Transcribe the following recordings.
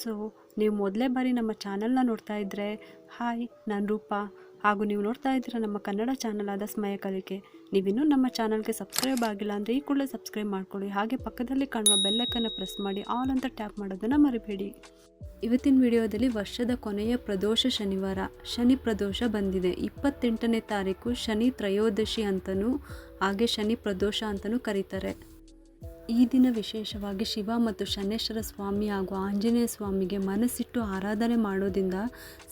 So ನೀವು ಮೊದಲೇ ಬಾರಿ ನಮ್ಮ ಚಾನಲ್ನ ನೋಡ್ತಾ ಇದ್ದರೆ ಹಾಯ್, ನಾನು ರೂಪಾ. ಹಾಗೂ ನೀವು ನೋಡ್ತಾ ಇದ್ದೀರ ನಮ್ಮ ಕನ್ನಡ ಚಾನಲ್ ಆದ ಸ್ಮಯ ಕಲಿಕೆ. ನೀವಿನ್ನೂ ನಮ್ಮ ಚಾನಲ್ಗೆ ಸಬ್ಸ್ಕ್ರೈಬ್ ಆಗಿಲ್ಲ ಅಂದರೆ ಈ ಕೂಡಲೇ ಸಬ್ಸ್ಕ್ರೈಬ್ ಮಾಡ್ಕೊಳ್ಳಿ. ಹಾಗೆ ಪಕ್ಕದಲ್ಲಿ ಕಾಣುವ ಬೆಲ್ಲಕ್ಕನ್ನು ಪ್ರೆಸ್ ಮಾಡಿ, ಆಲ್ ಅಂತ ಟ್ಯಾಪ್ ಮಾಡೋದನ್ನು ಮರಿಬೇಡಿ. ಇವತ್ತಿನ ವಿಡಿಯೋದಲ್ಲಿ ವರ್ಷದ ಕೊನೆಯ ಪ್ರದೋಷ ಶನಿವಾರ, ಶನಿ ಪ್ರದೋಷ ಬಂದಿದೆ. ಇಪ್ಪತ್ತೆಂಟನೇ ತಾರೀಕು ಶನಿ ತ್ರಯೋದಶಿ ಅಂತಲೂ ಹಾಗೆ ಶನಿ ಪ್ರದೋಷ ಅಂತಲೂ ಕರೀತಾರೆ. ಈ ದಿನ ವಿಶೇಷವಾಗಿ ಶಿವ ಮತ್ತು ಶನೇಶ್ವರ ಸ್ವಾಮಿ ಹಾಗೂ ಆಂಜನೇಯ ಸ್ವಾಮಿಗೆ ಮನಸ್ಸಿಟ್ಟು ಆರಾಧನೆ ಮಾಡೋದ್ರಿಂದ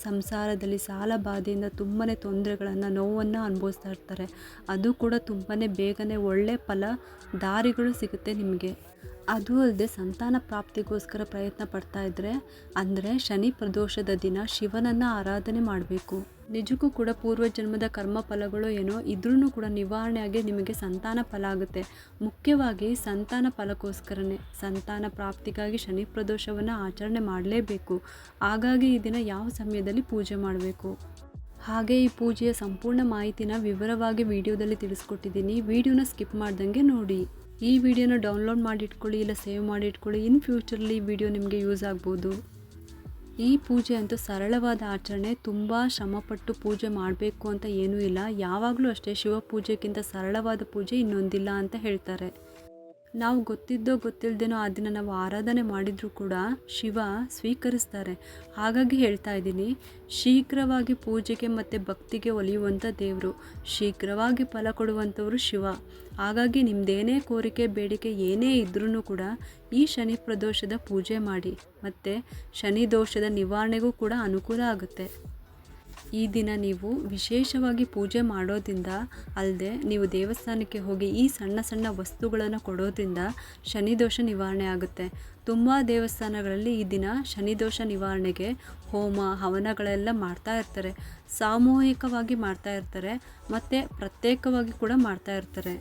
ಸಂಸಾರದಲ್ಲಿ ಸಾಲ ಬಾಧೆಯಿಂದ ತುಂಬಾ ತೊಂದರೆಗಳನ್ನು, ನೋವನ್ನು ಅನುಭವಿಸ್ತಾ ಇರ್ತಾರೆ. ಅದು ಕೂಡ ತುಂಬಾ ಬೇಗನೆ ಒಳ್ಳೆ ಫಲ ದಾರಿಗಳು ಸಿಗುತ್ತೆ ನಿಮಗೆ. ಅದು ಅಲ್ಲದೆ ಸಂತಾನ ಪ್ರಾಪ್ತಿಗೋಸ್ಕರ ಪ್ರಯತ್ನ ಪಡ್ತಾ ಇದ್ದರೆ ಅಂದರೆ ಶನಿ ಪ್ರದೋಷದ ದಿನ ಶಿವನನ್ನು ಆರಾಧನೆ ಮಾಡಬೇಕು. ನಿಜಕ್ಕೂ ಕೂಡ ಪೂರ್ವ ಜನ್ಮದ ಕರ್ಮ ಫಲಗಳು ಏನೋ ಇದ್ರೂ ಕೂಡ ನಿವಾರಣೆಯಾಗಿ ನಿಮಗೆ ಸಂತಾನ ಫಲ ಆಗುತ್ತೆ. ಮುಖ್ಯವಾಗಿ ಸಂತಾನ ಫಲಕ್ಕೋಸ್ಕರನೇ. ಸಂತಾನ ಪ್ರಾಪ್ತಿಗಾಗಿ ಶನಿ ಪ್ರದೋಷವನ್ನು ಆಚರಣೆ ಮಾಡಲೇಬೇಕು. ಹಾಗಾಗಿ ಈ ದಿನ ಯಾವ ಸಮಯದಲ್ಲಿ ಪೂಜೆ ಮಾಡಬೇಕು? ಹಾಗೆ ಈ ಪೂಜೆಯ ಸಂಪೂರ್ಣ ಮಾಹಿತಿನ ವಿವರವಾಗಿ ವಿಡಿಯೋದಲ್ಲಿ ತಿಳಿಸ್ಕೊಟ್ಟಿದ್ದೀನಿ. ವಿಡಿಯೋನ ಸ್ಕಿಪ್ ಮಾಡ್ದಂಗೆ ನೋಡಿ. ಈ ವಿಡಿಯೋನ ಡೌನ್ಲೋಡ್ ಮಾಡಿ ಇಟ್ಕೊಳ್ಳಿ ಇಲ್ಲ ಸೇವ್ ಮಾಡಿ ಇಟ್ಕೊಳ್ಳಿ ಇನ್ ಫ್ಯೂಚರ್ಲಿ ಈ ವಿಡಿಯೋ ನಿಮಗೆ ಯೂಸ್ ಆಗ್ಬೋದು. ಈ ಪೂಜೆ ಅಂತೂ ಸರಳವಾದ ಆಚರಣೆ, ತುಂಬ ಶ್ರಮಪಟ್ಟು ಪೂಜೆ ಮಾಡಬೇಕು ಅಂತ ಏನೂ ಇಲ್ಲ. ಯಾವಾಗಲೂ ಅಷ್ಟೇ ಶಿವ ಪೂಜೆಗಿಂತ ಸರಳವಾದ ಪೂಜೆ ಇನ್ನೊಂದಿಲ್ಲ ಅಂತ ಹೇಳ್ತಾರೆ. ನಾವು ಗೊತ್ತಿದ್ದೋ ಗೊತ್ತಿಲ್ಲದೇನೋ ಆ ದಿನ ನಾವು ಆರಾಧನೆ ಮಾಡಿದರೂ ಕೂಡ ಶಿವ ಸ್ವೀಕರಿಸ್ತಾರೆ. ಹಾಗಾಗಿ ಹೇಳ್ತಾ ಇದ್ದೀನಿ, ಶೀಘ್ರವಾಗಿ ಪೂಜೆಗೆ ಮತ್ತು ಭಕ್ತಿಗೆ ಒಲಿಯುವಂಥ ದೇವರು, ಶೀಘ್ರವಾಗಿ ಫಲ ಕೊಡುವಂಥವರು ಶಿವ. ಹಾಗಾಗಿ ನಿಮ್ಮದೇನೇ ಕೋರಿಕೆ, ಬೇಡಿಕೆ ಏನೇ ಇದ್ರೂ ಕೂಡ ಈ ಶನಿ ಪ್ರದೋಷದ ಪೂಜೆ ಮಾಡಿ. ಮತ್ತು ಶನಿ ದೋಷದ ನಿವಾರಣೆಗೂ ಕೂಡ ಅನುಕೂಲ ಆಗುತ್ತೆ. ಈ ದಿನ ನೀವು ವಿಶೇಷವಾಗಿ ಪೂಜೆ ಮಾಡೋದ್ರಿಂದ ಅಲ್ಲದೆ ನೀವು ದೇವಸ್ಥಾನಕ್ಕೆ ಹೋಗಿ ಈ ಸಣ್ಣ ಸಣ್ಣ ವಸ್ತುಗಳನ್ನು ಕೊಡೋದ್ರಿಂದ ಶನಿದೋಷ ನಿವಾರಣೆ ಆಗುತ್ತೆ. ತುಂಬ ದೇವಸ್ಥಾನಗಳಲ್ಲಿ ಈ ದಿನ ಶನಿದೋಷ ನಿವಾರಣೆಗೆ ಹೋಮ, ಹವನಗಳೆಲ್ಲ ಮಾಡ್ತಾ ಇರ್ತಾರೆ. ಸಾಮೂಹಿಕವಾಗಿ ಮಾಡ್ತಾ ಇರ್ತಾರೆ. ಮತ್ತು ಪ್ರತ್ಯೇಕವಾಗಿ ಕೂಡ ಮಾಡ್ತಾ ಇರ್ತಾರೆ.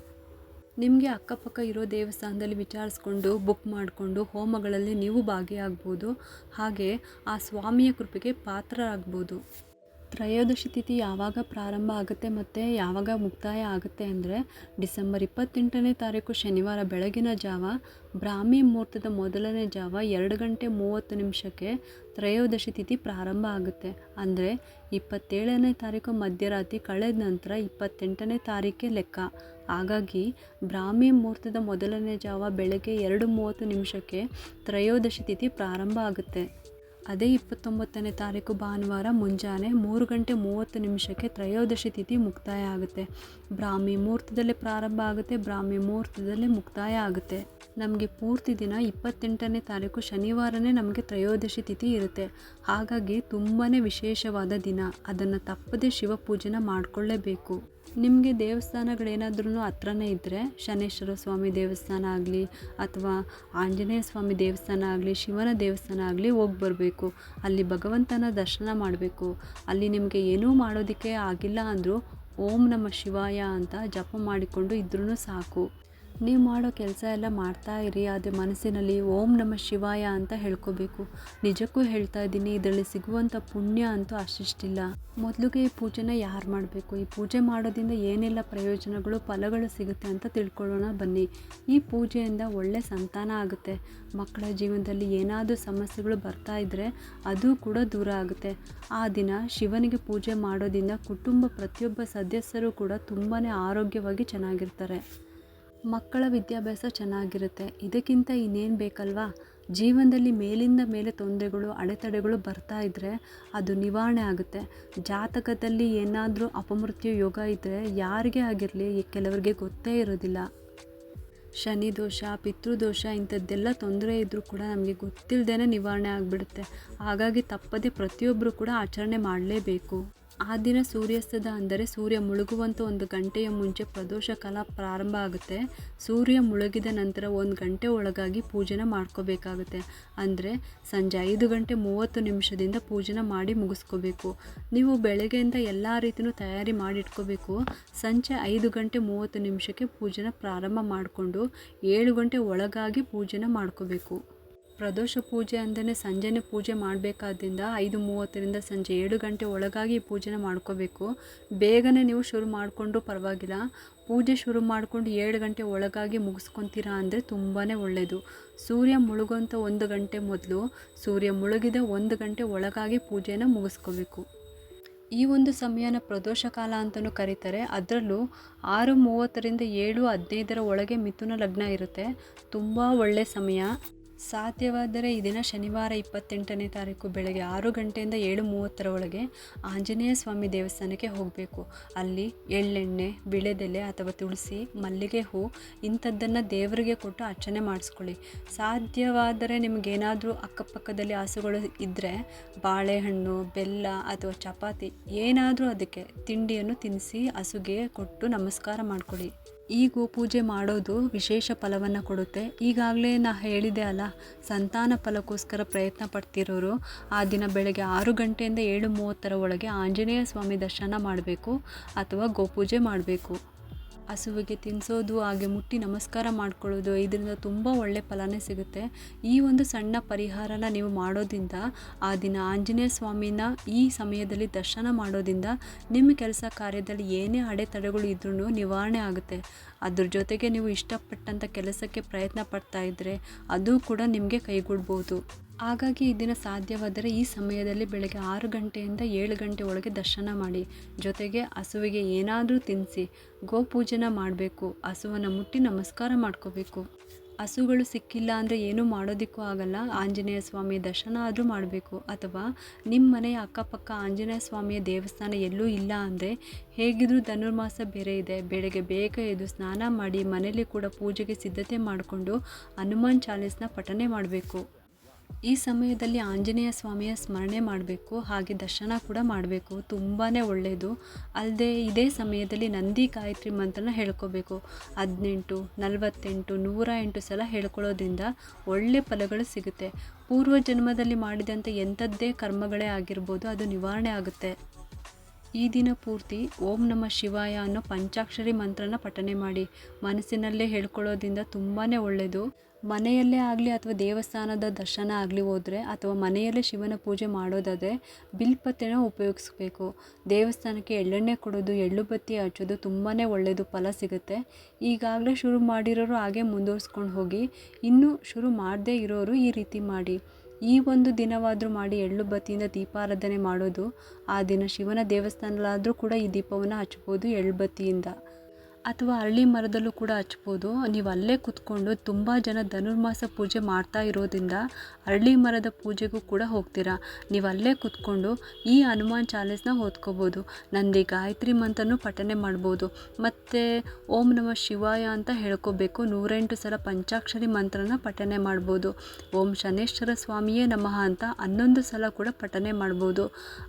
ನಿಮಗೆ ಅಕ್ಕಪಕ್ಕ ಇರೋ ದೇವಸ್ಥಾನದಲ್ಲಿ ವಿಚಾರಿಸ್ಕೊಂಡು ಬುಕ್ ಮಾಡಿಕೊಂಡು ಹೋಮಗಳಲ್ಲಿ ನೀವು ಭಾಗಿಯಾಗ್ಬೋದು. ಹಾಗೆ ಆ ಸ್ವಾಮಿಯ ಕೃಪೆಗೆ ಪಾತ್ರರಾಗ್ಬೋದು. ತ್ರಯೋದಶಿ ತಿಥಿ ಯಾವಾಗ ಪ್ರಾರಂಭ ಆಗುತ್ತೆ ಮತ್ತು ಯಾವಾಗ ಮುಕ್ತಾಯ ಆಗುತ್ತೆ ಅಂದರೆ ಡಿಸೆಂಬರ್ ಇಪ್ಪತ್ತೆಂಟನೇ ತಾರೀಕು ಶನಿವಾರ ಬೆಳಗಿನ ಜಾವ ಬ್ರಾಹ್ಮಿ ಮುಹೂರ್ತದ ಮೊದಲನೇ ಜಾವ ಎರಡು ಗಂಟೆ ಮೂವತ್ತು ನಿಮಿಷಕ್ಕೆ ತ್ರಯೋದಶಿ ತಿಥಿ ಪ್ರಾರಂಭ ಆಗುತ್ತೆ. ಅಂದರೆ ಇಪ್ಪತ್ತೇಳನೇ ತಾರೀಕು ಮಧ್ಯರಾತ್ರಿ ಕಳೆದ ನಂತರ ಇಪ್ಪತ್ತೆಂಟನೇ ತಾರೀಕೆ ಲೆಕ್ಕ. ಹಾಗಾಗಿ ಬ್ರಾಹ್ಮಿ ಮುಹೂರ್ತದ ಮೊದಲನೇ ಜಾವ ಬೆಳಗ್ಗೆ ಎರಡು ಮೂವತ್ತು ನಿಮಿಷಕ್ಕೆ ತ್ರಯೋದಶಿ ತಿಥಿ ಪ್ರಾರಂಭ ಆಗುತ್ತೆ. ಅದೇ ಇಪ್ಪತ್ತೊಂಬತ್ತನೇ ತಾರೀಕು ಭಾನುವಾರ ಮುಂಜಾನೆ ಮೂರು ಗಂಟೆ ಮೂವತ್ತು ನಿಮಿಷಕ್ಕೆ ತ್ರಯೋದಶಿ ತಿಥಿ ಮುಕ್ತಾಯ ಆಗುತ್ತೆ. ಬ್ರಾಹ್ಮಿ ಮುಹೂರ್ತದಲ್ಲೇ ಪ್ರಾರಂಭ ಆಗುತ್ತೆ, ಬ್ರಾಹ್ಮಿ ಮುಹೂರ್ತದಲ್ಲೇ ಮುಕ್ತಾಯ ಆಗುತ್ತೆ. ನಮಗೆ ಪೂರ್ತಿ ದಿನ ಇಪ್ಪತ್ತೆಂಟನೇ ತಾರೀಕು ಶನಿವಾರನೇ ನಮಗೆ ತ್ರಯೋದಶಿ ತಿಥಿ ಇರುತ್ತೆ. ಹಾಗಾಗಿ ತುಂಬಾ ವಿಶೇಷವಾದ ದಿನ. ಅದನ್ನು ತಪ್ಪದೇ ಶಿವ ಪೂಜೆನ ಮಾಡಿಕೊಳ್ಳೇಬೇಕು. ನಿಮಗೆ ದೇವಸ್ಥಾನಗಳೇನಾದ್ರೂ ಹತ್ರನೇ ಇದ್ದರೆ ಶನೇಶ್ವರ ಸ್ವಾಮಿ ದೇವಸ್ಥಾನ ಆಗಲಿ ಅಥವಾ ಆಂಜನೇಯ ಸ್ವಾಮಿ ದೇವಸ್ಥಾನ ಆಗಲಿ, ಶಿವನ ದೇವಸ್ಥಾನ ಆಗಲಿ ಹೋಗಿ ಬರಬೇಕು. ಅಲ್ಲಿ ಭಗವಂತನ ದರ್ಶನ ಮಾಡಬೇಕು. ಅಲ್ಲಿ ನಿಮಗೆ ಏನೂ ಮಾಡೋದಕ್ಕೆ ಆಗಿಲ್ಲ ಅಂದರೂ ಓಂ ನಮ ಶಿವಾಯ ಅಂತ ಜಪ ಮಾಡಿಕೊಂಡು ಇದ್ರೂ ಸಾಕು. ನೀವು ಮಾಡೋ ಕೆಲಸ ಎಲ್ಲ ಮಾಡ್ತಾ ಇರಿ ಅದು ಮನಸ್ಸಿನಲ್ಲಿ ಓಂ ನಮ ಶಿವಾಯ ಅಂತ ಹೇಳ್ಕೋಬೇಕು. ನಿಜಕ್ಕೂ ಹೇಳ್ತಾ ಇದ್ದೀನಿ, ಇದರಲ್ಲಿ ಸಿಗುವಂಥ ಪುಣ್ಯ ಅಂತೂ ಅಷ್ಟಿಷ್ಟಿಲ್ಲ. ಮೊದಲಿಗೆ ಈ ಪೂಜೆನ ಯಾರು ಮಾಡಬೇಕು? ಈ ಪೂಜೆ ಮಾಡೋದ್ರಿಂದ ಏನೆಲ್ಲ ಪ್ರಯೋಜನಗಳು, ಫಲಗಳು ಸಿಗುತ್ತೆ ಅಂತ ತಿಳ್ಕೊಳ್ಳೋಣ ಬನ್ನಿ. ಈ ಪೂಜೆಯಿಂದ ಒಳ್ಳೆ ಸಂತಾನ ಆಗುತ್ತೆ. ಮಕ್ಕಳ ಜೀವನದಲ್ಲಿ ಏನಾದರೂ ಸಮಸ್ಯೆಗಳು ಬರ್ತಾ ಇದ್ದರೆ ಅದು ಕೂಡ ದೂರ ಆಗುತ್ತೆ. ಆ ದಿನ ಶಿವನಿಗೆ ಪೂಜೆ ಮಾಡೋದ್ರಿಂದ ಕುಟುಂಬ ಪ್ರತಿಯೊಬ್ಬ ಸದಸ್ಯರು ಕೂಡ ತುಂಬಾ ಆರೋಗ್ಯವಾಗಿ ಚೆನ್ನಾಗಿರ್ತಾರೆ. ಮಕ್ಕಳ ವಿದ್ಯಾಭ್ಯಾಸ ಚೆನ್ನಾಗಿರುತ್ತೆ. ಇದಕ್ಕಿಂತ ಇನ್ನೇನು ಬೇಕಲ್ವಾ? ಜೀವನದಲ್ಲಿ ಮೇಲಿಂದ ಮೇಲೆ ತೊಂದರೆಗಳು, ಅಡೆತಡೆಗಳು ಬರ್ತಾ ಇದ್ದರೆ ಅದು ನಿವಾರಣೆ ಆಗುತ್ತೆ. ಜಾತಕದಲ್ಲಿ ಏನಾದರೂ ಅಪಮೃತ್ಯು ಯೋಗ ಇದ್ದರೆ ಯಾರಿಗೆ ಆಗಿರಲಿ ಕೆಲವರಿಗೆ ಗೊತ್ತೇ ಇರೋದಿಲ್ಲ. ಶನಿ ದೋಷ ಪಿತೃದೋಷ ಇಂಥದ್ದೆಲ್ಲ ತೊಂದರೆ ಇದ್ದರೂ ಕೂಡ ನಮಗೆ ಗೊತ್ತಿಲ್ಲದೇ ನಿವಾರಣೆ ಆಗಿಬಿಡುತ್ತೆ. ಹಾಗಾಗಿ ತಪ್ಪದೆ ಪ್ರತಿಯೊಬ್ಬರು ಕೂಡ ಆಚರಣೆ ಮಾಡಲೇಬೇಕು. ಆ ದಿನ ಸೂರ್ಯಾಸ್ತದ ಅಂದರೆ ಸೂರ್ಯ ಮುಳುಗುವಂಥ ಒಂದು ಗಂಟೆಯ ಮುಂಚೆ ಪ್ರದೋಷ ಕಾಲ ಪ್ರಾರಂಭ ಆಗುತ್ತೆ. ಸೂರ್ಯ ಮುಳುಗಿದ ನಂತರ ಒಂದು ಗಂಟೆ ಒಳಗಾಗಿ ಪೂಜೆನ ಮಾಡ್ಕೋಬೇಕಾಗುತ್ತೆ. ಅಂದರೆ ಸಂಜೆ ಐದು ಗಂಟೆ ಮೂವತ್ತು ನಿಮಿಷದಿಂದ ಪೂಜನ ಮಾಡಿ ಮುಗಿಸ್ಕೋಬೇಕು. ನೀವು ಬೆಳಗ್ಗೆಯಿಂದ ಎಲ್ಲ ರೀತಿಯೂ ತಯಾರಿ ಮಾಡಿಟ್ಕೋಬೇಕು. ಸಂಜೆ ಐದು ಗಂಟೆ ಮೂವತ್ತು ನಿಮಿಷಕ್ಕೆ ಪೂಜೆನ ಪ್ರಾರಂಭ ಮಾಡಿಕೊಂಡು ಏಳು ಗಂಟೆ ಒಳಗಾಗಿ ಪೂಜೆನ ಮಾಡ್ಕೋಬೇಕು. ಪ್ರದೋಷ ಪೂಜೆ ಅಂದರೆ ಸಂಜೆನೆ ಪೂಜೆ ಮಾಡಬೇಕಾದ್ರಿಂದ ಐದು ಮೂವತ್ತರಿಂದ ಸಂಜೆ ಏಳು ಗಂಟೆ ಒಳಗಾಗಿ ಪೂಜೆನ ಮಾಡ್ಕೋಬೇಕು. ಬೇಗನೆ ನೀವು ಶುರು ಮಾಡಿಕೊಂಡ್ರೂ ಪರವಾಗಿಲ್ಲ. ಪೂಜೆ ಶುರು ಮಾಡಿಕೊಂಡು ಏಳು ಗಂಟೆ ಒಳಗಾಗಿ ಮುಗಿಸ್ಕೊತೀರಾ ಅಂದರೆ ತುಂಬಾ ಒಳ್ಳೆಯದು ಸೂರ್ಯ ಮುಳುಗುವಂಥ ಒಂದು ಗಂಟೆ ಮೊದಲು ಸೂರ್ಯ ಮುಳುಗಿದ ಒಂದು ಗಂಟೆ ಒಳಗಾಗಿ ಪೂಜೆನ ಮುಗಿಸ್ಕೋಬೇಕು. ಈ ಒಂದು ಸಮಯನ ಪ್ರದೋಷ ಕಾಲ ಅಂತಲೂ ಕರೀತಾರೆ. ಅದರಲ್ಲೂ ಆರು ಮೂವತ್ತರಿಂದ ಏಳು ಹದಿನೈದರ ಒಳಗೆ ಮಿಥುನ ಲಗ್ನ ಇರುತ್ತೆ. ತುಂಬ ಒಳ್ಳೆಯ ಸಮಯ. ಸಾಧ್ಯವಾದರೆ ಈ ದಿನ ಶನಿವಾರ ಇಪ್ಪತ್ತೆಂಟನೇ ತಾರೀಕು ಬೆಳಗ್ಗೆ ಆರು ಗಂಟೆಯಿಂದ ಏಳು ಮೂವತ್ತರ ಒಳಗೆ ಆಂಜನೇಯ ಸ್ವಾಮಿ ದೇವಸ್ಥಾನಕ್ಕೆ ಹೋಗಬೇಕು. ಅಲ್ಲಿ ಎಳ್ಳೆಣ್ಣೆ, ಬಿಳೆದೆಲೆ ಅಥವಾ ತುಳಸಿ, ಮಲ್ಲಿಗೆ ಹೂ ಇಂಥದ್ದನ್ನು ದೇವರಿಗೆ ಕೊಟ್ಟು ಅರ್ಚನೆ ಮಾಡಿಸ್ಕೊಳ್ಳಿ. ಸಾಧ್ಯವಾದರೆ ನಿಮಗೇನಾದರೂ ಅಕ್ಕಪಕ್ಕದಲ್ಲಿ ಹಸುಗಳು ಇದ್ದರೆ ಬಾಳೆಹಣ್ಣು, ಬೆಲ್ಲ ಅಥವಾ ಚಪಾತಿ ಏನಾದರೂ ಅದಕ್ಕೆ ತಿಂಡಿಯನ್ನು ತಿನ್ನಿಸಿ ಹಸುಗೆ ಕೊಟ್ಟು ನಮಸ್ಕಾರ ಮಾಡಿಕೊಳ್ಳಿ. ಈ ಗೋಪೂಜೆ ಮಾಡೋದು ವಿಶೇಷ ಫಲವನ್ನು ಕೊಡುತ್ತೆ. ಈಗಾಗಲೇ ನಾ ಹೇಳಿದೆ ಅಲ್ಲ, ಸಂತಾನ ಫಲಕ್ಕೋಸ್ಕರ ಪ್ರಯತ್ನ ಪಡ್ತಿರೋರು ಆ ದಿನ ಬೆಳಗ್ಗೆ ಆರು ಗಂಟೆಯಿಂದ ಏಳು ಮೂವತ್ತರ ಒಳಗೆ ಆಂಜನೇಯ ಸ್ವಾಮಿ ದರ್ಶನ ಮಾಡಬೇಕು ಅಥವಾ ಗೋಪೂಜೆ ಮಾಡಬೇಕು. ಹಸುವಿಗೆ ತಿನ್ನಿಸೋದು ಹಾಗೆ ಮುಟ್ಟಿ ನಮಸ್ಕಾರ ಮಾಡ್ಕೊಳ್ಳೋದು, ಇದರಿಂದ ತುಂಬ ಒಳ್ಳೆ ಫಲನೇ ಸಿಗುತ್ತೆ. ಈ ಒಂದು ಸಣ್ಣ ಪರಿಹಾರನ ನೀವು ಮಾಡೋದ್ರಿಂದ, ಆ ದಿನ ಆಂಜನೇಯ ಸ್ವಾಮಿನ ಈ ಸಮಯದಲ್ಲಿ ದರ್ಶನ ಮಾಡೋದ್ರಿಂದ ನಿಮ್ಮ ಕೆಲಸ ಕಾರ್ಯದಲ್ಲಿ ಏನೇ ಅಡೆತಡೆಗಳು ಇದ್ರೂ ನಿವಾರಣೆ ಆಗುತ್ತೆ. ಅದ್ರ ಜೊತೆಗೆ ನೀವು ಇಷ್ಟಪಟ್ಟಂಥ ಕೆಲಸಕ್ಕೆ ಪ್ರಯತ್ನ ಪಡ್ತಾ ಇದ್ದರೆ ಅದು ಕೂಡ ನಿಮಗೆ ಕೈಗೂಡ್ಬೋದು. ಹಾಗಾಗಿ ದಿನ ಸಾಧ್ಯವಾದರೆ ಈ ಸಮಯದಲ್ಲಿ ಬೆಳಗ್ಗೆ ಆರು ಗಂಟೆಯಿಂದ ಏಳು ಗಂಟೆ ಒಳಗೆ ದರ್ಶನ ಮಾಡಿ. ಜೊತೆಗೆ ಹಸುವಿಗೆ ಏನಾದರೂ ತಿನ್ನಿಸಿ ಗೋಪೂಜೆನ ಮಾಡಬೇಕು, ಹಸುವನ್ನು ಮುಟ್ಟಿ ನಮಸ್ಕಾರ ಮಾಡ್ಕೋಬೇಕು. ಹಸುಗಳು ಸಿಕ್ಕಿಲ್ಲ ಅಂದರೆ ಏನೂ ಮಾಡೋದಕ್ಕೂ ಆಗಲ್ಲ. ಆಂಜನೇಯ ಸ್ವಾಮಿಯ ದರ್ಶನ ಆದರೂ ಮಾಡಬೇಕು. ಅಥವಾ ನಿಮ್ಮ ಮನೆಯ ಅಕ್ಕಪಕ್ಕ ಆಂಜನೇಯ ಸ್ವಾಮಿಯ ದೇವಸ್ಥಾನ ಎಲ್ಲೂ ಇಲ್ಲ ಅಂದರೆ ಹೇಗಿದ್ರೂ ಧನುರ್ಮಾಸ ಬೇರೆ ಇದೆ. ಬೆಳಗ್ಗೆ ಬೇಗ ಎದ್ದು ಸ್ನಾನ ಮಾಡಿ ಮನೇಲಿ ಕೂಡ ಪೂಜೆಗೆ ಸಿದ್ಧತೆ ಮಾಡಿಕೊಂಡು ಹನುಮಾನ್ ಚಾಲೀಸ್ನ ಪಠನೆ ಮಾಡಬೇಕು. ಈ ಸಮಯದಲ್ಲಿ ಆಂಜನೇಯ ಸ್ವಾಮಿಯ ಸ್ಮರಣೆ ಮಾಡಬೇಕು, ಹಾಗೆ ದರ್ಶನ ಕೂಡ ಮಾಡಬೇಕು. ತುಂಬಾ ಒಳ್ಳೆಯದು ಅಲ್ಲದೆ ಇದೇ ಸಮಯದಲ್ಲಿ ನಂದಿ ಗಾಯತ್ರಿ ಮಂತ್ರನ ಹೇಳ್ಕೋಬೇಕು. ಹದಿನೆಂಟು, ನಲವತ್ತೆಂಟು, ನೂರ ಎಂಟು ಸಲ ಹೇಳ್ಕೊಳ್ಳೋದ್ರಿಂದ ಒಳ್ಳೆ ಫಲಗಳು ಸಿಗುತ್ತೆ. ಪೂರ್ವ ಜನ್ಮದಲ್ಲಿ ಮಾಡಿದಂಥ ಎಂಥದ್ದೇ ಕರ್ಮಗಳೇ ಆಗಿರ್ಬೋದು, ಅದು ನಿವಾರಣೆ ಆಗುತ್ತೆ. ಈ ದಿನ ಪೂರ್ತಿ ಓಂ ನಮ ಶಿವಾಯ ಅನ್ನೋ ಪಂಚಾಕ್ಷರಿ ಮಂತ್ರನ ಪಠನೆ ಮಾಡಿ. ಮನಸ್ಸಿನಲ್ಲೇ ಹೇಳ್ಕೊಳ್ಳೋದ್ರಿಂದ ತುಂಬಾ ಒಳ್ಳೆಯದು ಮನೆಯಲ್ಲೇ ಆಗಲಿ ಅಥವಾ ದೇವಸ್ಥಾನದ ದರ್ಶನ ಆಗಲಿ ಹೋದರೆ ಅಥವಾ ಮನೆಯಲ್ಲೇ ಶಿವನ ಪೂಜೆ ಮಾಡೋದಾದರೆ ಬಿಲ್ಪತ್ತೆನ ಉಪಯೋಗಿಸ್ಬೇಕು. ದೇವಸ್ಥಾನಕ್ಕೆ ಎಳ್ಳೆಣ್ಣೆ ಕೊಡೋದು, ಎಳ್ಳು ಬತ್ತಿ ಹಚ್ಚೋದು ತುಂಬಾ ಒಳ್ಳೆಯದು ಫಲ ಸಿಗುತ್ತೆ. ಈಗಾಗಲೇ ಶುರು ಮಾಡಿರೋರು ಹಾಗೆ ಮುಂದುವರ್ಸ್ಕೊಂಡು ಹೋಗಿ ಇನ್ನೂ ಶುರು ಮಾಡದೇ ಇರೋರು ಈ ರೀತಿ ಮಾಡಿ. ಈ ಒಂದು ದಿನವಾದರೂ ಮಾಡಿ ಎಳ್ಳು ಬತ್ತಿಯಿಂದ ದೀಪಾರಾಧನೆ ಮಾಡೋದು, ಆ ದಿನ ಶಿವನ ದೇವಸ್ಥಾನದಲ್ಲಾದರೂ ಕೂಡ ಈ ದೀಪವನ್ನು ಹಚ್ಬೋದು ಎಳ್ಳು ಬತ್ತಿಯಿಂದ. ಅಥವಾ ಅರಳಿ ಮರದಲ್ಲೂ ಕೂಡ ಹಚ್ಬೋದು. ನೀವು ಅಲ್ಲೇ ಕೂತ್ಕೊಂಡು ತುಂಬ ಜನ ಧನುರ್ಮಾಸ ಪೂಜೆ ಮಾಡ್ತಾ ಇರೋದ್ರಿಂದ ಅರಳಿ ಮರದ ಪೂಜೆಗೂ ಕೂಡ ಹೋಗ್ತೀರಾ? ನೀವು ಅಲ್ಲೇ ಕೂತ್ಕೊಂಡು ಈ ಹನುಮಾನ್ ಚಾಲೀಸ್ನ ಓದ್ಕೋಬೋದು. ನಂದಿ ಗಾಯತ್ರಿ ಮಂತ್ರನೂ ಪಠನೆ ಮಾಡ್ಬೋದು. ಮತ್ತು ಓಂ ನಮ ಶಿವಾಯ ಅಂತ ಹೇಳ್ಕೋಬೇಕು. ನೂರೆಂಟು ಸಲ ಪಂಚಾಕ್ಷರಿ ಮಂತ್ರನ ಪಠನೆ ಮಾಡ್ಬೋದು. ಓಂ ಶನೇಶ್ವರ ಸ್ವಾಮಿಯೇ ನಮಃ ಅಂತ ಹನ್ನೊಂದು ಸಲ ಕೂಡ ಪಠನೆ ಮಾಡ್ಬೋದು.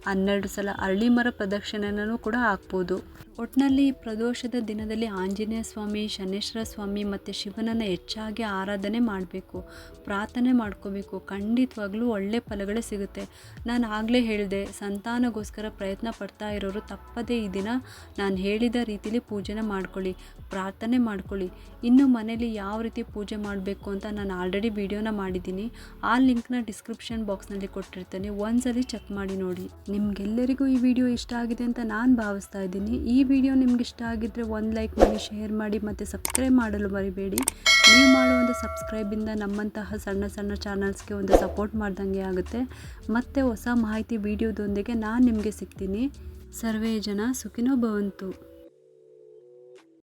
ಹನ್ನೆರಡು ಸಲ ಅರಳಿ ಮರ ಪ್ರದಕ್ಷಿಣೆನೂ ಕೂಡ ಹಾಕ್ಬೋದು. ಒಟ್ಟಿನಲ್ಲಿ ಪ್ರದೋಷದ ದಿನದಲ್ಲಿ ಆಂಜನೇಯ ಸ್ವಾಮಿ, ಶನೇಶ್ವರ ಸ್ವಾಮಿ ಮತ್ತು ಶಿವನನ್ನು ಹೆಚ್ಚಾಗಿ ಆರಾಧನೆ ಮಾಡಬೇಕು, ಪ್ರಾರ್ಥನೆ ಮಾಡ್ಕೋಬೇಕು. ಖಂಡಿತವಾಗ್ಲೂ ಒಳ್ಳೆ ಫಲಗಳೇ ಸಿಗುತ್ತೆ. ನಾನು ಆಗಲೇ ಹೇಳಿದೆ, ಸಂತಾನಗೋಸ್ಕರ ಪ್ರಯತ್ನ ಪಡ್ತಾ ಇರೋರು ತಪ್ಪದೇ ಈ ದಿನ ನಾನು ಹೇಳಿದ ರೀತಿಲಿ ಪೂಜೆನ ಮಾಡ್ಕೊಳ್ಳಿ, ಪ್ರಾರ್ಥನೆ ಮಾಡ್ಕೊಳ್ಳಿ. ಇನ್ನು ಮನೇಲಿ ಯಾವ ರೀತಿ ಪೂಜೆ ಮಾಡಬೇಕು ಅಂತ ನಾನು ಆಲ್ರೆಡಿ ವಿಡಿಯೋನ ಮಾಡಿದ್ದೀನಿ. ಆ ಲಿಂಕ್ನ ಡಿಸ್ಕ್ರಿಪ್ಷನ್ ಬಾಕ್ಸ್ನಲ್ಲಿ ಕೊಟ್ಟಿರ್ತೇನೆ. ಒಂದ್ಸಲಿ ಚೆಕ್ ಮಾಡಿ ನೋಡಿ. ನಿಮಗೆಲ್ಲರಿಗೂ ಈ ವಿಡಿಯೋ ಇಷ್ಟ ಆಗಿದೆ ಅಂತ ನಾನು ಭಾವಿಸ್ತಾ ಇದ್ದೀನಿ. ಈ ವಿಡಿಯೋ ನಿಮ್ಗೆ ಇಷ್ಟ ಆಗಿದ್ದರೆ ಒಂದು ಶೇರ್ ಮಾಡಿ ಮತ್ತು ಸಬ್ಸ್ಕ್ರೈಬ್ ಮಾಡಲು ಮರಿಬೇಡಿ. ನೀವು ಮಾಡುವಂಥ ಸಬ್ಸ್ಕ್ರೈಬಿಂದ ನಮ್ಮಂತಹ ಸಣ್ಣ ಸಣ್ಣ ಚಾನಲ್ಸ್ಗೆ ಒಂದು ಸಪೋರ್ಟ್ ಮಾಡ್ದಂಗೆ ಆಗುತ್ತೆ. ಮತ್ತು ಹೊಸ ಮಾಹಿತಿ, ವೀಡಿಯೋದೊಂದಿಗೆ ನಾನು ನಿಮಗೆ ಸಿಗ್ತೀನಿ. ಸರ್ವೇ ಜನ ಸುಖಿನೋ ಭವಂತು.